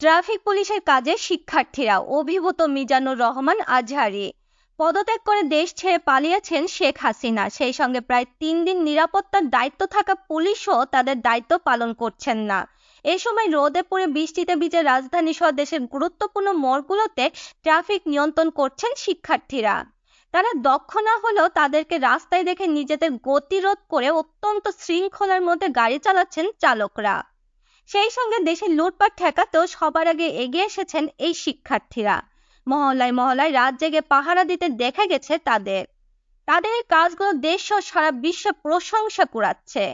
Traffic পুলিশের কাজে শিক্ষার্থীরা, অভিভূত মিজানুর রহমান আজহারি। পদত্যাগ করে দেশ ছেড়ে পালিয়েছেন শেখ হাসিনা। সেই সঙ্গে প্রায় তিন দিন নিরাপত্তার দায়িত্ব থাকা পুলিশও তাদের দায়িত্ব পালন করছেন না। এ সময় রোদে পড়ে বৃষ্টিতে ভিজে রাজধানী সহ দেশের গুরুত্বপূর্ণ মোড়গুলোতে ট্রাফিক নিয়ন্ত্রণ করছেন শিক্ষার্থীরা। তারা দক্ষ না হলেও তাদেরকে রাস্তায় দেখে নিজেদের গতিরোধ করে অত্যন্ত শৃঙ্খলার মধ্যে গাড়ি চালাচ্ছেন চালকরা। সেই সঙ্গে দেশের লুটপাট ঠেকাতেও সবার আগে এগিয়ে এসেছেন এই শিক্ষার্থীরা। মহল্লায় মহল্লায় রাত জেগে পাহারা দিতে দেখা গেছে তাদের। তাদের এই কাজগুলো দেশ সহ সারা বিশ্বে প্রশংসা কুড়াচ্ছে।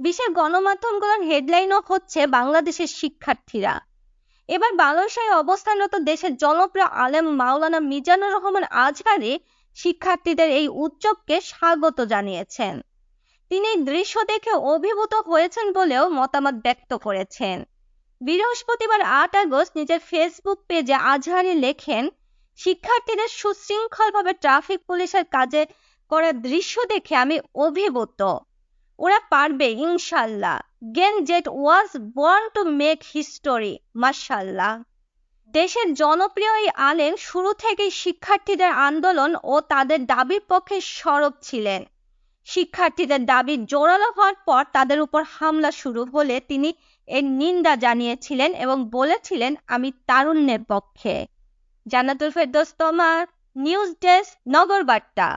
বিশ্বের গণমাধ্যমগুলোর হেডলাইনও হচ্ছে বাংলাদেশের শিক্ষার্থীরা। এবার বাংলাদেশে অবস্থানরত দেশের জনপ্রিয় আলেম মাওলানা মিজানুর রহমান আজহারি শিক্ষার্থীদের এই উদ্যোগকে স্বাগত জানিয়েছেন। তিনি দৃশ্য দেখে অভিভূত হয়েছেন বলেও মতামত ব্যক্ত করেছেন। বৃহস্পতিবার আট আগস্ট নিজের ফেসবুক পেজে আজহারি লেখেন, শিক্ষার্থীদের সুশৃঙ্খলভাবে ট্রাফিক পুলিশের কাজে করার দৃশ্য দেখে আমি অভিভূত। ওরা পারবে ইনশাল্লাহ gen Z was born to make history মাসাল্লাহ দেশের জনপ্রিয় এই আলেম শুরু থেকেই শিক্ষার্থীদের আন্দোলন ও তাদের দাবির পক্ষে সরব ছিলেন। শিক্ষার্থীদের দাবি জোরালো হওয়ার পর তাদের উপর হামলা শুরু হলে তিনি এর নিন্দা জানিয়েছিলেন এবং বলেছিলেন, আমি তারুণ্যের পক্ষে। জান্নাতুল ফেরদৌস, তোমার নিউজ ডেস্ক নগর বার্তা